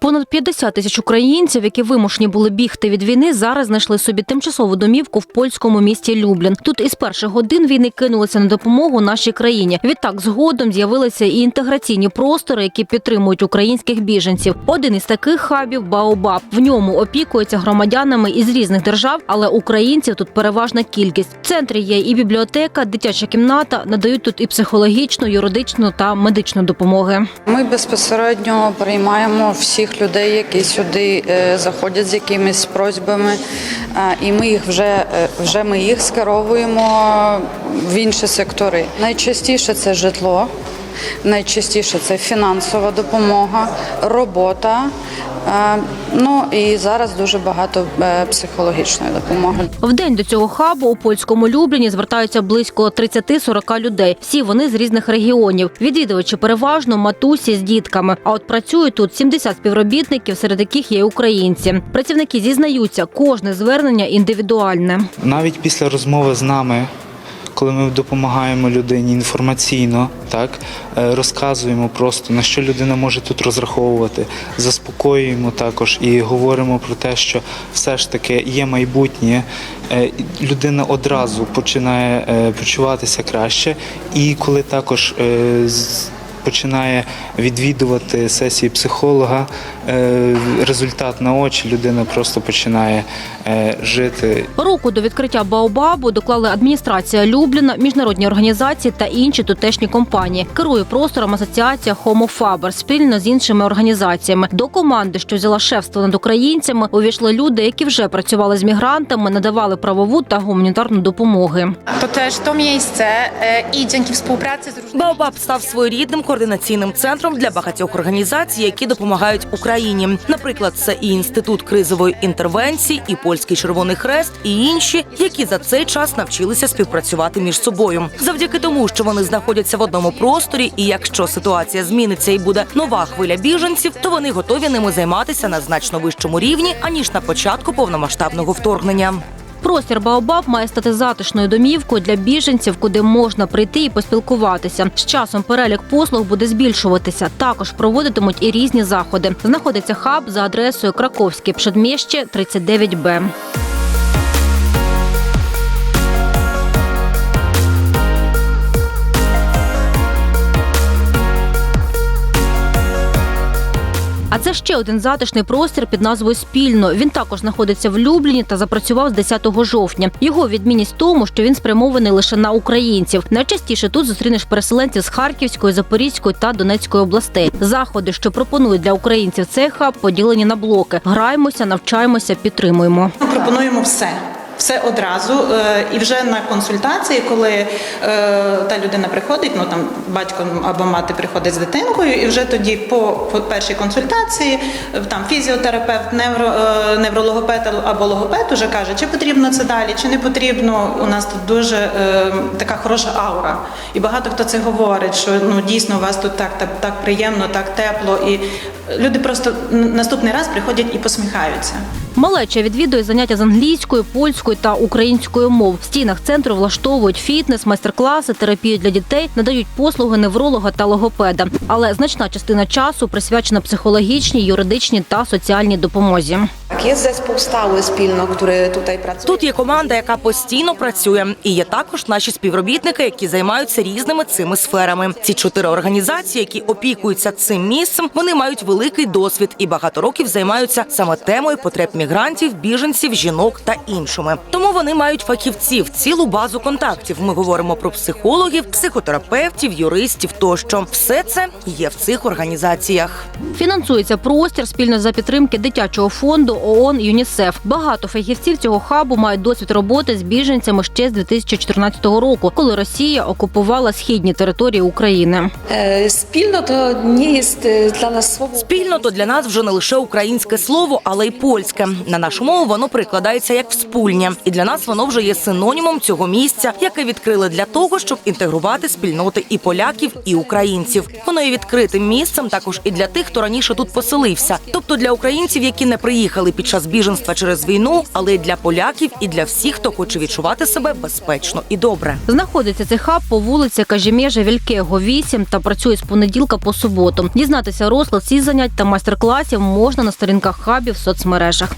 Понад 50 тисяч українців, які вимушені були бігти від війни, зараз знайшли собі тимчасову домівку в польському місті Люблін. Тут із перших годин війни кинулися на допомогу нашій країні. Відтак згодом з'явилися і інтеграційні простори, які підтримують українських біженців. Один із таких хабів Баобаб. В ньому опікуються громадянами із різних держав, але українців тут переважна кількість. В центрі є і бібліотека, дитяча кімната, надають тут і психологічну, юридичну та медичну допомоги. Ми безпосередньо приймаємо всіх людей, які сюди е, заходять з якимись просьбами, і ми їх вже, е, вже ми їх скеровуємо в інші сектори. Найчастіше це житло, найчастіше це фінансова допомога, робота. е, Ну і зараз дуже багато е, психологічної допомоги. В день до цього хабу у польському Любліні звертаються близько 30-40 людей. Всі вони з різних регіонів. Відвідувачі переважно матусі з дітками. А от працюють тут 70 співробітників, серед яких є й українці. Працівники зізнаються, кожне звернення індивідуальне. Навіть після розмови з нами, коли ми допомагаємо людині інформаційно, так е, розказуємо просто на що людина може тут розраховувати, заспокоюємо також і говоримо про те, що все ж таки є майбутнє. е, Людина одразу починає е, почуватися краще, і коли також починає відвідувати сесії психолога, е, результат на очі, людина просто починає е, жити Руку до відкриття Баобабу доклали адміністрація Любліна, міжнародні організації та інші тутешні компанії. Керує простором асоціація Homo Faber спільно з іншими організаціями. До команди, що взяла шефство над українцями, увійшли люди, які вже працювали з мігрантами, надавали правову та гуманітарну допомоги. To też to miejsce e, i dzięki współpracy z Баобаб став своєрідним координаційним центром для багатьох організацій, які допомагають Україні. Наприклад, це і інститут кризової інтервенції, і польський Червоний Хрест, і інші, які за цей час навчилися співпрацювати між собою. Завдяки тому, що вони знаходяться в одному просторі, і якщо ситуація зміниться і буде нова хвиля біженців, то вони готові ними займатися на значно вищому рівні аніж на початку повномасштабного вторгнення. Простір Баобаб має стати затишною домівкою для біженців, куди можна прийти і поспілкуватися. З часом перелік послуг буде збільшуватися. Також проводитимуть і різні заходи. Знаходиться хаб за адресою Краковське Пшедмєще 39Б. А це ще один затишний простір під назвою Спільно. Він також знаходиться в Любліні та запрацював з 10 жовтня. Його відмінність в тому, що він спрямований лише на українців. Найчастіше тут зустрінеш переселенців з Харківської, Запорізької та Донецької областей. Заходи, що пропонують для українців цей хаб, поділені на блоки. Граємося, навчаємося, підтримуємо. Ми пропонуємо все. Все одразу, Е, і вже на консультації, коли е, та людина приходить, ну там батько або мати приходить з дитинкою, і вже тоді по, першій консультації е, там фізіотерапевт, невро, неврологопед або логопед уже каже, чи потрібно це далі, чи не потрібно. У нас тут дуже така хороша аура. І багато хто це говорить, що ну дійсно у вас тут так, так, так приємно, так тепло. І люди просто наступний раз приходять і посміхаються. Малеча відвідує заняття з англійської, та української мов. В стінах центру влаштовують фітнес, майстер-класи, терапію для дітей, надають послуги невролога та логопеда. Але значна частина часу присвячена психологічній, юридичній та соціальній допомозі. Tak, Jest zespół stały spilno, który tutaj pracuje. Тут є команда, яка постійно працює, і є також наші співробітники, які займаються різними цими сферами. Ці чотири організації, які опікуються цим місцем, вони мають великий досвід і багато років займаються саме темою потреб мігрантів, біженців, жінок та іншими. Тому вони мають фахівців, цілу базу контактів. Ми говоримо про психологів, психотерапевтів, юристів тощо. Все це є в цих організаціях. Фінансується простір спільно за підтримки дитячого фонду ООН ЮНІСЕФ. Багато фахівців цього хабу мають досвід роботи з біженцями ще з 2014 року, коли Росія окупувала східні території України. E, Spilno to nie jest e, dla nas słowo. Спільно то для нас вже не лише українське слово, але й польське. На нашу мову воно прикладається як wspólnie. І для нас воно вже є синонімом цього місця, яке відкрили для того, щоб інтегрувати спільноти і поляків, і українців. Воно є відкритим місцем також і для тих, хто раніше тут поселився, тобто для українців, які не приїхали під час біженства через війну, але й для поляків і для всіх, хто хоче відчувати себе безпечно і добре. Знаходиться цей хаб по вулиці Кажімежа Вількего 8 та працює з понеділка по суботу. Дізнатися розклад всіх занять та майстер-класів можна на сторінках хабів в соцмережах.